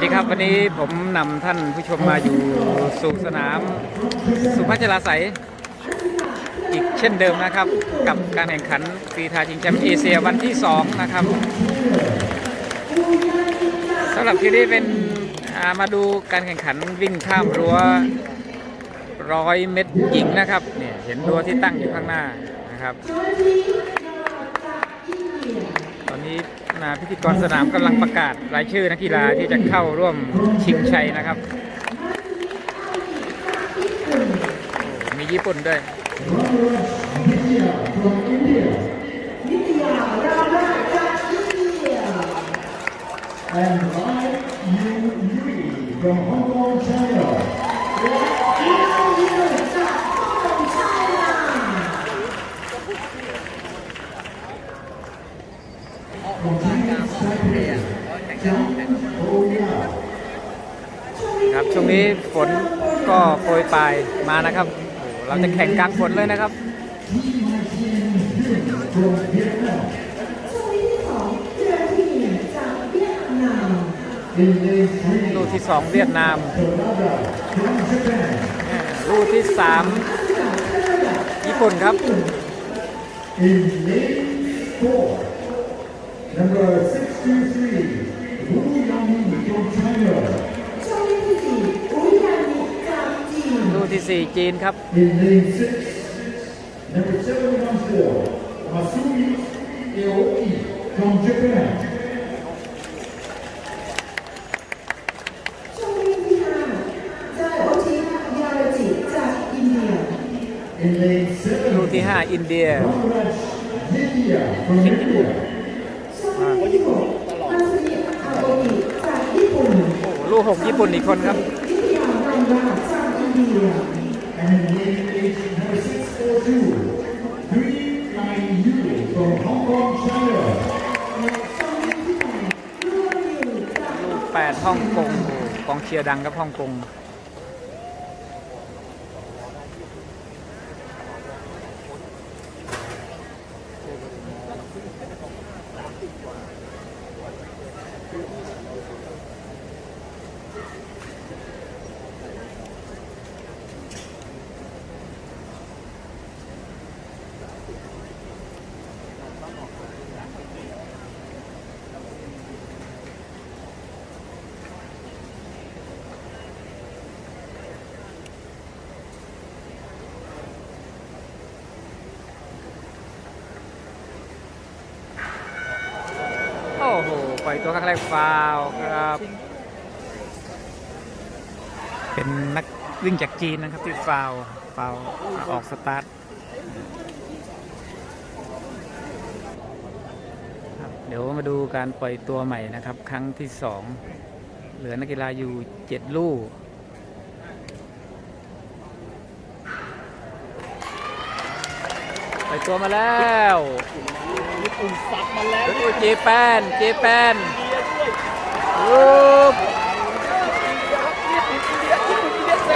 วัสดีครับวันนี้ผมนำท่านผู้ชมมาอยู่สู่สนาม สุพัชราไสยอีกเช่นเดิมนะครับ กับการแข่งขันกรีฑาชิงแชมป์เอเชียวันที่ 2 นะครับสำหรับที่นี้เป็นามาดูการแข่งขันวิ่งข้ามรั้วร้อยเมตรหญิงนะครับเนี่ยเห็นรั้วที่ตั้งอยู่ข้างหน้านะครับ ตอนนี้นาพิธีกรสนามกำลังประกาศรายชื่อนักกีฬาที่จะเข้าร่วมชิงชัยนะครับ มีญี่ปุ่นด้วย ครับช่วงนี้ฝนก็โปรยปลายมานะครับโอ้เราจะแข่งกลางฝนเลยนะครับลูกที่2เวียดนามลูกที่3ญี่ปุ่นครับ In lane four, number 63. Wu Yangyi from China. ลูกที่4จีนครับ In lane six, number 714, Masumi Aoki from Japan. อินเดีย In lane ลูก seven, ที่5อินเดีย Raj Nithya from India. มาสุนิอาโอกิจากญี่ปุ่น โอ้ลูกญี่ปุ่นอีกคนครับวิทยารันดาจากอินเดีย And in lane eight, number 642, Dui Lai Yu from Hong Kong, China. ลูก8ฮ่องกงโอ้กองเชียร์ดังครับฮ่องกง ล่อยตัวครั้งแรกฟาวครับ เป็นนักวิ่งจากจีนนะครับที่ฟาวฟาวออกสตาร์ทเดี๋ยวมาดูการปล่อยตัวใหม่นะครับ ครั้งที่สองเหลือนักกีฬาอยู่เจ็ดลูก ไปตัวมาแล้วญี่ปุ่นสับมาแล้วดูเจแปนเจแปนรูป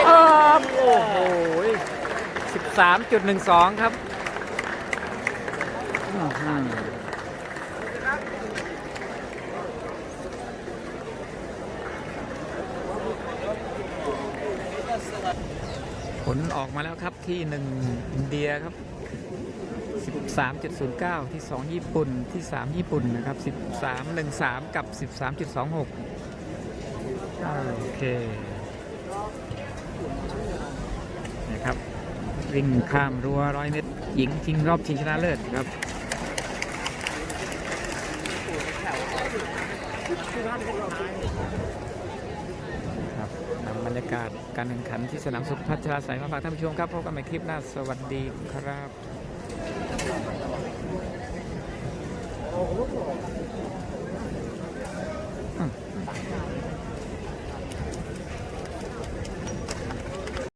ครับโอ้โห13.12ครับอื้อหือผลออกมาแล้วครับที่1อินเดียครับ 13.09 ที่ 2 ญี่ปุ่นที่ 3 ญี่ปุ่นนะครับ 13.13 กับ 13.26อ่าโอเคนะครับวิ่งข้ามรั้วร้อยเมตร หญิงชิงรอบชิงชนะเลิศครับครับนำบรรยากาศการแข่งขันที่สนามสุขพัชราสายมาฝากท่านผู้ชมครับพบกันใหม่คลิปหน้า สวัสดีครับ 走路。